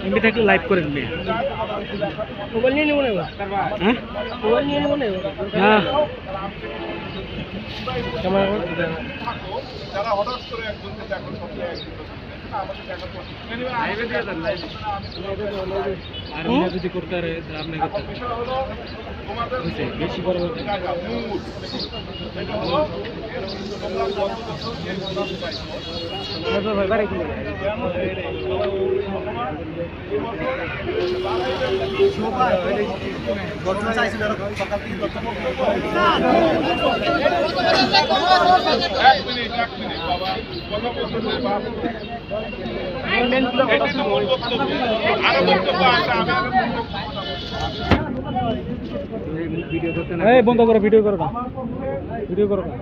MP থাকলে live করে দিবে মোবাইল নিয়ে নেব না হ্যাঁ? মোবাইল নিয়ে নেব না না। যারা হঠাৎ করে একজনকে দেখো সঙ্গে যদি করতে আপনি? বেশি বড় এক মিনিট এক মিনিট এই বন্ধ করো ভিডিও করো না। ভিডিও করো না।